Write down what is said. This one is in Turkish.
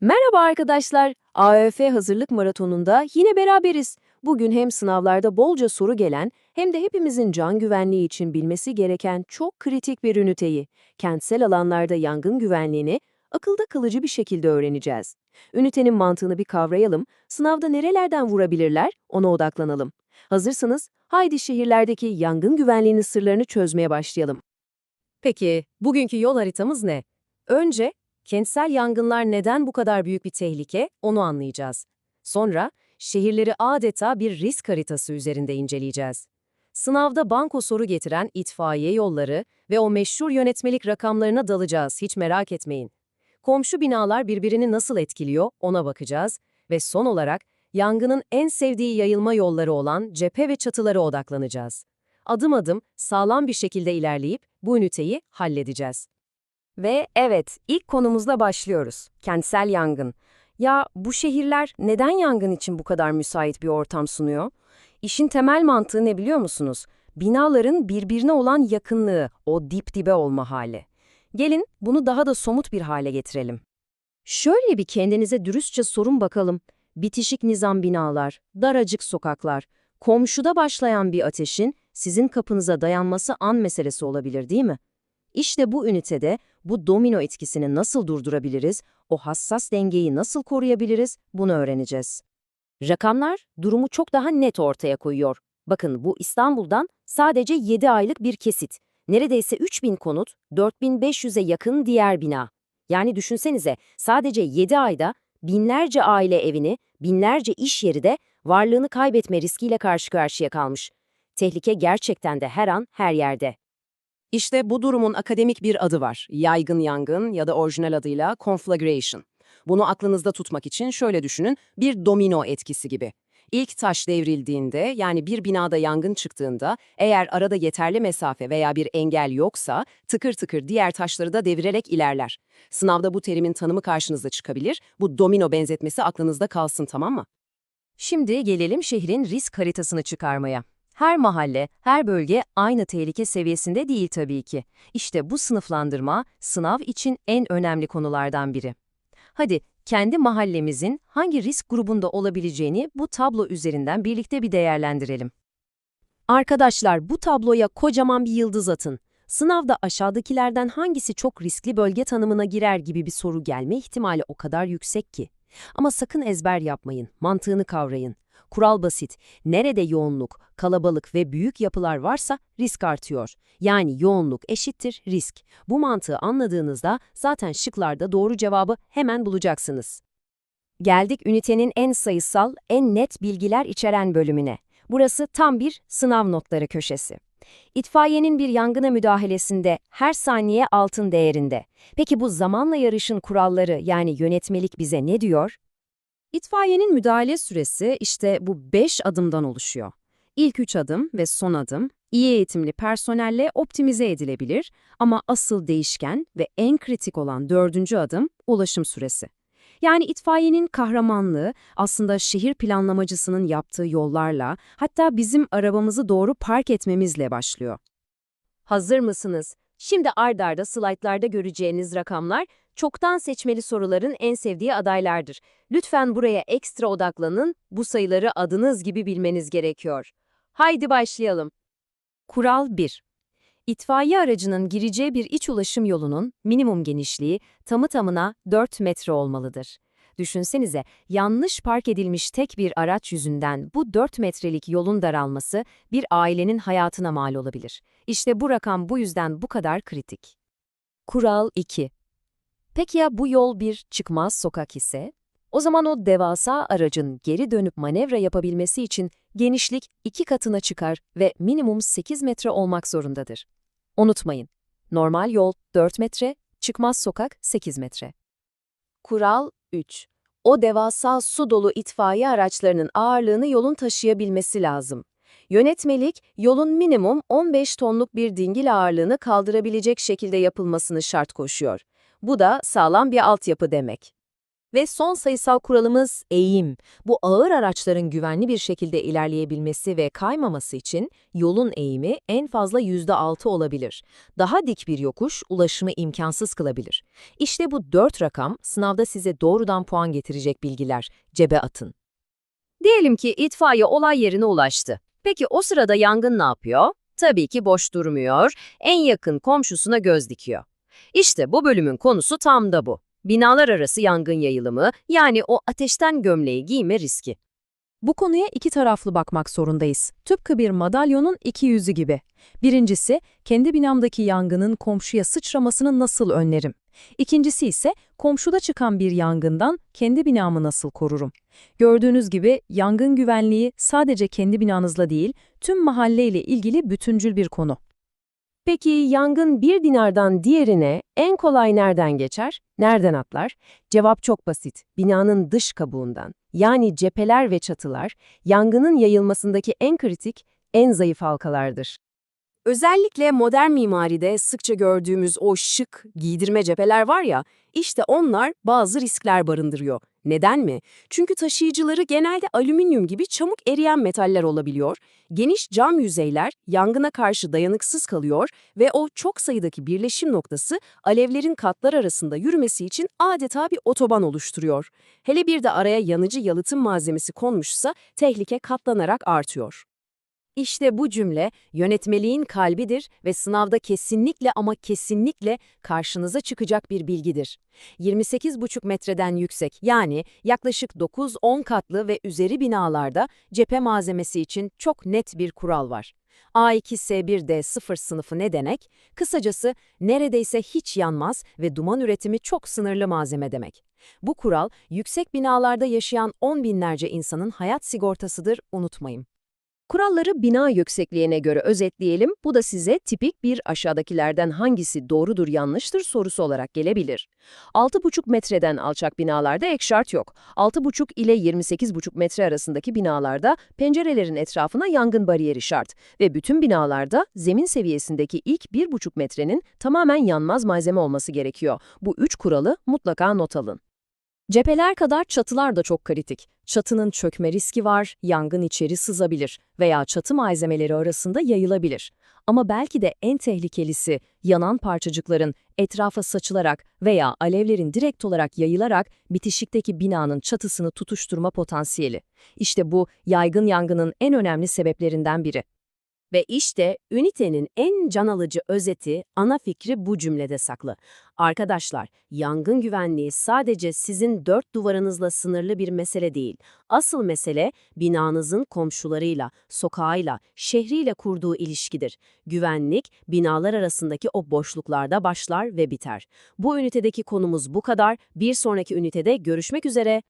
Merhaba arkadaşlar. AÖF Hazırlık Maratonu'nda yine beraberiz. Bugün hem sınavlarda bolca soru gelen hem de hepimizin can güvenliği için bilmesi gereken çok kritik bir üniteyi, kentsel alanlarda yangın güvenliğini akılda kalıcı bir şekilde öğreneceğiz. Ünitenin mantığını bir kavrayalım, sınavda nerelerden vurabilirler ona odaklanalım. Hazırsanız haydi şehirlerdeki yangın güvenliğinin sırlarını çözmeye başlayalım. Peki, bugünkü yol haritamız ne? Önce Kentsel yangınlar neden bu kadar büyük bir tehlike onu anlayacağız. Sonra şehirleri adeta bir risk haritası üzerinde inceleyeceğiz. Sınavda banko soru getiren itfaiye yolları ve o meşhur yönetmelik rakamlarına dalacağız, hiç merak etmeyin. Komşu binalar birbirini nasıl etkiliyor ona bakacağız ve son olarak yangının en sevdiği yayılma yolları olan cephe ve çatılara odaklanacağız. Adım adım sağlam bir şekilde ilerleyip bu üniteyi halledeceğiz. Ve evet, ilk konumuzla başlıyoruz. Kentsel yangın. Ya bu şehirler neden yangın için bu kadar müsait bir ortam sunuyor? İşin temel mantığı ne biliyor musunuz? Binaların birbirine olan yakınlığı, o dip dibe olma hali. Gelin bunu daha da somut bir hale getirelim. Şöyle bir kendinize dürüstçe sorun bakalım. Bitişik nizam binalar, daracık sokaklar, komşuda başlayan bir ateşin sizin kapınıza dayanması an meselesi olabilir değil mi? İşte bu ünitede bu domino etkisini nasıl durdurabiliriz, o hassas dengeyi nasıl koruyabiliriz bunu öğreneceğiz. Rakamlar durumu çok daha net ortaya koyuyor. Bakın bu İstanbul'dan sadece 7 aylık bir kesit. Neredeyse 3000 konut, 4500'e yakın diğer bina. Yani düşünsenize sadece 7 ayda binlerce aile evini, binlerce iş yeri de varlığını kaybetme riskiyle karşı karşıya kalmış. Tehlike gerçekten de her an her yerde. İşte bu durumun akademik bir adı var. Yaygın yangın ya da orijinal adıyla conflagration. Bunu aklınızda tutmak için şöyle düşünün, bir domino etkisi gibi. İlk taş devrildiğinde, yani bir binada yangın çıktığında, eğer arada yeterli mesafe veya bir engel yoksa, tıkır tıkır diğer taşları da devirerek ilerler. Sınavda bu terimin tanımı karşınıza çıkabilir, bu domino benzetmesi aklınızda kalsın tamam mı? Şimdi gelelim şehrin risk haritasını çıkarmaya. Her mahalle, her bölge aynı tehlike seviyesinde değil tabii ki. İşte bu sınıflandırma sınav için en önemli konulardan biri. Hadi kendi mahallemizin hangi risk grubunda olabileceğini bu tablo üzerinden birlikte bir değerlendirelim. Arkadaşlar bu tabloya kocaman bir yıldız atın. Sınavda aşağıdakilerden hangisi çok riskli bölge tanımına girer gibi bir soru gelme ihtimali o kadar yüksek ki. Ama sakın ezber yapmayın, mantığını kavrayın. Kural basit. Nerede yoğunluk, kalabalık ve büyük yapılar varsa risk artıyor. Yani yoğunluk eşittir risk. Bu mantığı anladığınızda zaten şıklarda doğru cevabı hemen bulacaksınız. Geldik ünitenin en sayısal, en net bilgiler içeren bölümüne. Burası tam bir sınav notları köşesi. İtfaiyenin bir yangına müdahalesinde her saniye altın değerinde. Peki bu zamanla yarışın kuralları yani yönetmelik bize ne diyor? İtfaiyenin müdahale süresi işte bu 5 adımdan oluşuyor. İlk 3 adım ve son adım iyi eğitimli personelle optimize edilebilir ama asıl değişken ve en kritik olan dördüncü adım ulaşım süresi. Yani itfaiyenin kahramanlığı aslında şehir planlamacısının yaptığı yollarla hatta bizim arabamızı doğru park etmemizle başlıyor. Hazır mısınız? Şimdi ard arda slaytlarda göreceğiniz rakamlar çoktan seçmeli soruların en sevdiği adaylardır. Lütfen buraya ekstra odaklanın, bu sayıları adınız gibi bilmeniz gerekiyor. Haydi başlayalım. Kural 1. İtfaiye aracının gireceği bir iç ulaşım yolunun minimum genişliği tamı tamına 4 metre olmalıdır. Düşünsenize, yanlış park edilmiş tek bir araç yüzünden bu 4 metrelik yolun daralması bir ailenin hayatına mal olabilir. İşte bu rakam bu yüzden bu kadar kritik. Kural 2. Peki ya bu yol bir çıkmaz sokak ise? O zaman o devasa aracın geri dönüp manevra yapabilmesi için genişlik iki katına çıkar ve minimum 8 metre olmak zorundadır. Unutmayın, normal yol 4 metre, çıkmaz sokak 8 metre. Kural 3. O devasa su dolu itfaiye araçlarının ağırlığını yolun taşıyabilmesi lazım. Yönetmelik, yolun minimum 15 tonluk bir dingil ağırlığını kaldırabilecek şekilde yapılmasını şart koşuyor. Bu da sağlam bir altyapı demek. Ve son sayısal kuralımız eğim. Bu ağır araçların güvenli bir şekilde ilerleyebilmesi ve kaymaması için yolun eğimi en fazla %6 olabilir. Daha dik bir yokuş ulaşımı imkansız kılabilir. İşte bu dört rakam sınavda size doğrudan puan getirecek bilgiler. Cebe atın. Diyelim ki itfaiye olay yerine ulaştı. Peki o sırada yangın ne yapıyor? Tabii ki boş durmuyor, en yakın komşusuna göz dikiyor. İşte bu bölümün konusu tam da bu. Binalar arası yangın yayılımı, yani o ateşten gömleği giyme riski. Bu konuya iki taraflı bakmak zorundayız. Tıpkı bir madalyonun iki yüzü gibi. Birincisi, kendi binamdaki yangının komşuya sıçramasını nasıl önlerim? İkincisi ise komşuda çıkan bir yangından kendi binamı nasıl korurum? Gördüğünüz gibi yangın güvenliği sadece kendi binanızla değil, tüm mahalleyle ilgili bütüncül bir konu. Peki yangın bir dinardan diğerine en kolay nereden geçer? Nereden atlar? Cevap çok basit. Binanın dış kabuğundan. Yani cepheler ve çatılar, yangının yayılmasındaki en kritik, en zayıf halkalardır. Özellikle modern mimaride sıkça gördüğümüz o şık, giydirme cepheler var ya, işte onlar bazı riskler barındırıyor. Neden mi? Çünkü taşıyıcıları genelde alüminyum gibi çabuk eriyen metaller olabiliyor, geniş cam yüzeyler yangına karşı dayanıksız kalıyor ve o çok sayıdaki birleşim noktası alevlerin katlar arasında yürümesi için adeta bir otoban oluşturuyor. Hele bir de araya yanıcı yalıtım malzemesi konmuşsa tehlike katlanarak artıyor. İşte bu cümle yönetmeliğin kalbidir ve sınavda kesinlikle ama kesinlikle karşınıza çıkacak bir bilgidir. 28,5 metreden yüksek yani yaklaşık 9-10 katlı ve üzeri binalarda cephe malzemesi için çok net bir kural var. A2S1D0 sınıfı ne demek? Kısacası neredeyse hiç yanmaz ve duman üretimi çok sınırlı malzeme demek. Bu kural yüksek binalarda yaşayan on binlerce insanın hayat sigortasıdır unutmayın. Kuralları bina yüksekliğine göre özetleyelim. Bu da size tipik bir aşağıdakilerden hangisi doğrudur yanlıştır sorusu olarak gelebilir. 6,5 metreden alçak binalarda ek şart yok. 6,5 ile 28,5 metre arasındaki binalarda pencerelerin etrafına yangın bariyeri şart ve bütün binalarda zemin seviyesindeki ilk 1,5 metrenin tamamen yanmaz malzeme olması gerekiyor. Bu üç kuralı mutlaka not alın. Cepheler kadar çatılar da çok kritik. Çatının çökme riski var, yangın içeri sızabilir veya çatı malzemeleri arasında yayılabilir. Ama belki de en tehlikelisi yanan parçacıkların etrafa saçılarak veya alevlerin direkt olarak yayılarak bitişikteki binanın çatısını tutuşturma potansiyeli. İşte bu yaygın yangının en önemli sebeplerinden biri. Ve işte ünitenin en can alıcı özeti, ana fikri bu cümlede saklı. Arkadaşlar, yangın güvenliği sadece sizin dört duvarınızla sınırlı bir mesele değil. Asıl mesele binanızın komşularıyla, sokağıyla, şehriyle kurduğu ilişkidir. Güvenlik, binalar arasındaki o boşluklarda başlar ve biter. Bu ünitedeki konumuz bu kadar. Bir sonraki ünitede görüşmek üzere.